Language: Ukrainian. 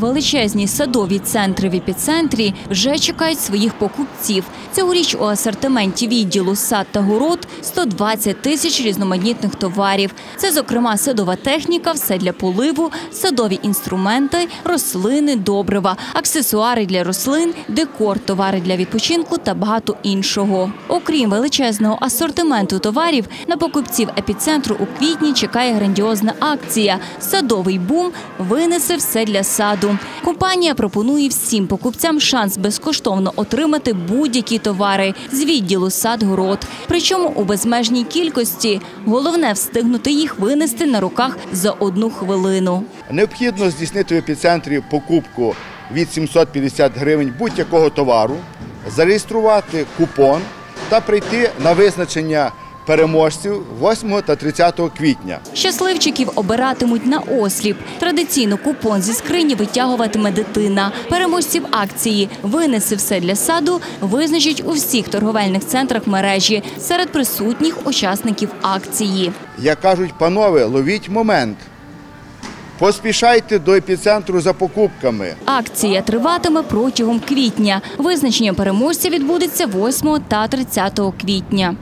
Величезні садові центри в епіцентрі вже чекають своїх покупців. Цьогоріч у асортименті відділу сад та город 120 тисяч різноманітних товарів. Це, зокрема, садова техніка, все для поливу, садові інструменти, рослини, добрива, аксесуари для рослин, декор, товари для відпочинку та багато іншого. Окрім величезного асортименту товарів, на покупців епіцентру у квітні чекає грандіозна акція. Садовий бум винесе все для саду. Компанія пропонує всім покупцям шанс безкоштовно отримати будь-які товари з відділу сад-город. Причому у безмежній кількості. Головне встигнути їх винести на руках за одну хвилину. Необхідно здійснити в епіцентрі покупку від 750 гривень будь-якого товару, зареєструвати купон та прийти на визначення переможців 8 та 30 квітня. Щасливчиків обиратимуть на осліп. Традиційно купон зі скрині витягуватиме дитина. Переможців акції «Винеси все для саду» визначать у всіх торговельних центрах мережі серед присутніх учасників акції. Як кажуть панове, ловіть момент. Поспішайте до епіцентру за покупками. Акція триватиме протягом квітня. Визначення переможця відбудеться 8 та 30 квітня.